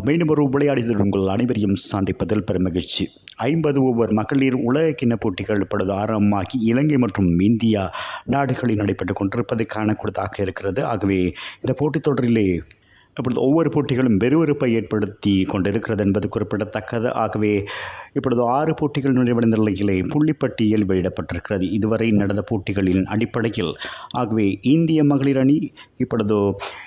மீண்டும் ஒரு விளையாடியதில் உங்கள் அனைவரையும் சந்திப்பதில் பெருமகிழ்ச்சி. ஐம்பது ஓவர் மகளிர் உலக கிண்ண போட்டிகள் இப்பொழுது ஆரம்பமாகி இலங்கை மற்றும் இந்தியா நாடுகளில் நடைபெற்று கொண்டிருப்பதை காணக்கூடியதாக இருக்கிறது. ஆகவே இந்த போட்டித் தொடரிலே இப்பொழுது ஒவ்வொரு போட்டிகளும் வெறுவெறுப்பை ஏற்படுத்தி கொண்டிருக்கிறது என்பது குறிப்பிடத்தக்கது. ஆகவே இப்பொழுது ஆறு போட்டிகள் நிறைவடைந்த நிலையிலே புள்ளிப்பட்டியல் வெளியிடப்பட்டிருக்கிறது. இதுவரை நடந்த போட்டிகளின் அடிப்படையில். ஆகவே இந்திய மகளிர் அணி இப்பொழுது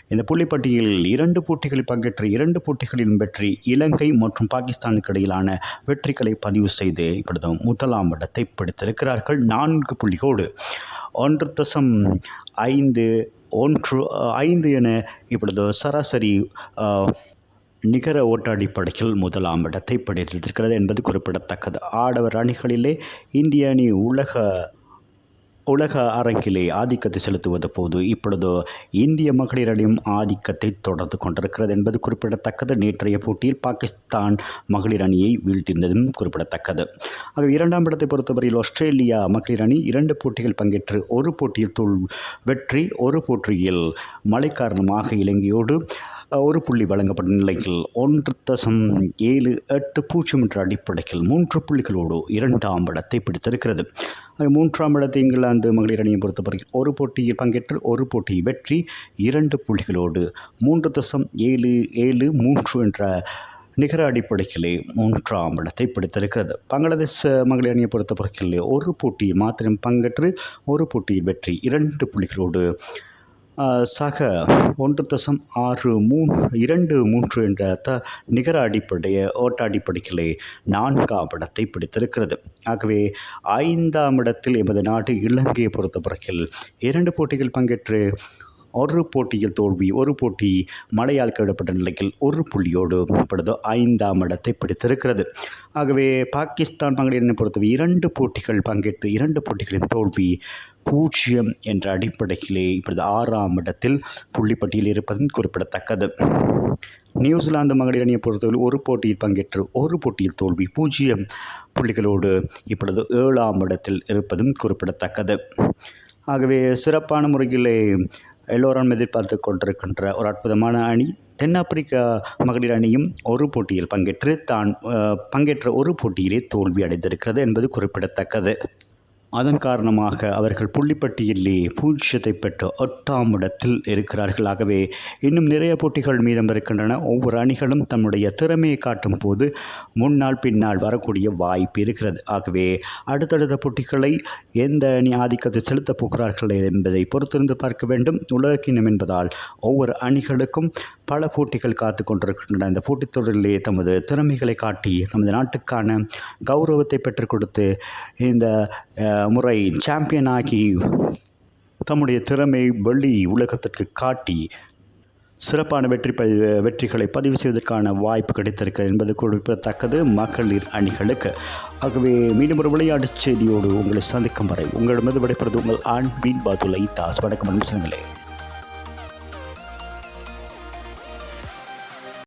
இந்த புள்ளிப்பட்டியலில் இரண்டு போட்டிகளில் பங்கேற்ற இரண்டு போட்டிகளிலும் வெற்றி இலங்கை மற்றும் பாகிஸ்தானுக்கு இடையிலான வெற்றிகளை பதிவு செய்து இப்பொழுது முதலாம் இடத்தை பிடித்திருக்கிறார்கள். நான்கு புள்ளிகோடு ஒன்று தசம் ஐந்து ஒன்று ஐந்து என இப்பொழுது சராசரி நிகர ஓட்டாடி படைகள் முதலாம் இடத்தை பிடித்திருக்கிறது என்பது குறிப்பிடத்தக்கது. ஆடவர் அணிகளிலே இந்திய அணி உலக உலக அரங்கிலே ஆதிக்கத்தை செலுத்துவது போது இப்பொழுது இந்திய மகளிர் அணியும் ஆதிக்கத்தை தொடர்ந்து கொண்டிருக்கிறது என்பது குறிப்பிடத்தக்கது. நேற்றைய போட்டியில் பாகிஸ்தான் மகளிர் அணியை வீழ்த்தியிருந்ததும் குறிப்பிடத்தக்கது. ஆக இரண்டாம் இடத்தை பொறுத்தவரையில் ஆஸ்திரேலியா மகளிர் அணி இரண்டு போட்டிகள் பங்கேற்று ஒரு போட்டியில் தோல் வெற்றி ஒரு போட்டியில் மழை காரணமாக இலங்கையோடு ஒரு புள்ளி வழங்கப்பட்ட நிலையில் ஒன்று தசம் ஏழு எட்டு பூஜ்ஜியம் என்ற அடிப்படையில் மூன்று புள்ளிகளோடு இரண்டாம் இடத்தை பிடித்திருக்கிறது. மூன்றாம் இடத்தை இங்கிலாந்து மகளிர் அணியை பொறுத்தவரையில் ஒரு போட்டியில் பங்கேற்று ஒரு போட்டி வெற்றி இரண்டு புள்ளிகளோடு மூன்று தசம் ஏழு ஏழு மூன்று என்ற நிகர அடிப்படையிலே மூன்றாம் இடத்தை பிடித்திருக்கிறது. பங்களாதேஷ் மகளிர் அணியை பொறுத்தவரையில் ஒரு போட்டியில் மாத்திரம் பங்கேற்று ஒரு போட்டியில் வெற்றி இரண்டு புள்ளிகளோடு சக ஒன்று தசம் ஆறு மூன்று இரண்டு மூன்று என்ற த நிகர அடிப்படைய ஓட்ட அடிப்படையிலே நான்காம் இடத்தை பிடித்திருக்கிறது. ஆகவே ஐந்தாம் இடத்தில் எமது நாடு இலங்கையை பொறுத்தவரையில் இரண்டு போட்டிகள் பங்கேற்று ஒரு போட்டியில் தோல்வி ஒரு போட்டி மழையால் கைவிடப்பட்ட நிலையில் ஒரு புள்ளியோடு இப்பொழுது ஐந்தாம் இடத்தை பிடித்திருக்கிறது. ஆகவே பாகிஸ்தான் மகளிரினை பொறுத்தவரை இரண்டு போட்டிகள் பங்கேற்று இரண்டு போட்டிகளின் தோல்வி பூஜ்ஜியம் என்ற அடிப்படையிலே இப்பொழுது ஆறாம் இடத்தில் புள்ளிப்பட்டியில் இருப்பதும் குறிப்பிடத்தக்கது. நியூசிலாந்து மகளிர் அணியை பொறுத்தவரை ஒரு போட்டியில் பங்கேற்று ஒரு போட்டியில் தோல்வி பூஜ்ஜியம் புள்ளிகளோடு இப்பொழுது ஏழாம் இடத்தில் இருப்பதும் குறிப்பிடத்தக்கது. ஆகவே சிறப்பான முறையிலே எல்லோரும் எதிர்பார்த்து கொண்டிருக்கின்ற ஒரு அற்புதமான அணி. தென்னாப்பிரிக்கா மகளிர் அணியும் ஒரு போட்டியில் பங்கேற்று தான் பங்கேற்ற ஒரு போட்டியிலே தோல்வி அடைந்திருக்கிறது என்பது குறிப்பிடத்தக்கது. அதன் காரணமாக அவர்கள் புள்ளிப்பட்டியிலே பூஜ்ஜியத்தை பெற்று எட்டாம் இடத்தில் இருக்கிறார்கள் ஆகவே இன்னும் நிறைய போட்டிகள் மீதம் இருக்கின்றன ஒவ்வொரு அணிகளும் தம்முடைய திறமையை காட்டும் போது முன்னால் பின்னால் வரக்கூடிய வாய்ப்பு இருக்கிறது. ஆகவே அடுத்தடுத்த போட்டிகளை எந்த அணி ஆதிக்கத்தை செலுத்தப் போகிறார்கள் என்பதை பொறுத்திருந்து பார்க்க வேண்டும். உலகினம் என்பதால் ஒவ்வொரு அணிகளுக்கும் பல போட்டிகள் காத்து கொண்டிருக்கின்றன. இந்த போட்டித் தொடரிலே தமது திறமைகளை காட்டி நமது நாட்டுக்கான கௌரவத்தை பெற்றுக் கொடுத்து இந்த முறை சாம்பியன் ஆகி தம்முடைய திறமை வெள்ளி உலகத்திற்கு காட்டி சிறப்பான வெற்றி வெற்றிகளை பதிவு செய்வதற்கான வாய்ப்பு கிடைத்திருக்கிறது என்பது குறிப்பிடத்தக்கது. மகளிர் அணிகளுக்கு. ஆகவே மீண்டும் ஒரு விளையாட்டுச் செய்தியோடு உங்களை சந்திக்கும் வரை உங்களிடமிருந்து விடைபெறுவது உங்கள் ஆண் மீன் பாதுலை தாஸ். வணக்கம் அன்பு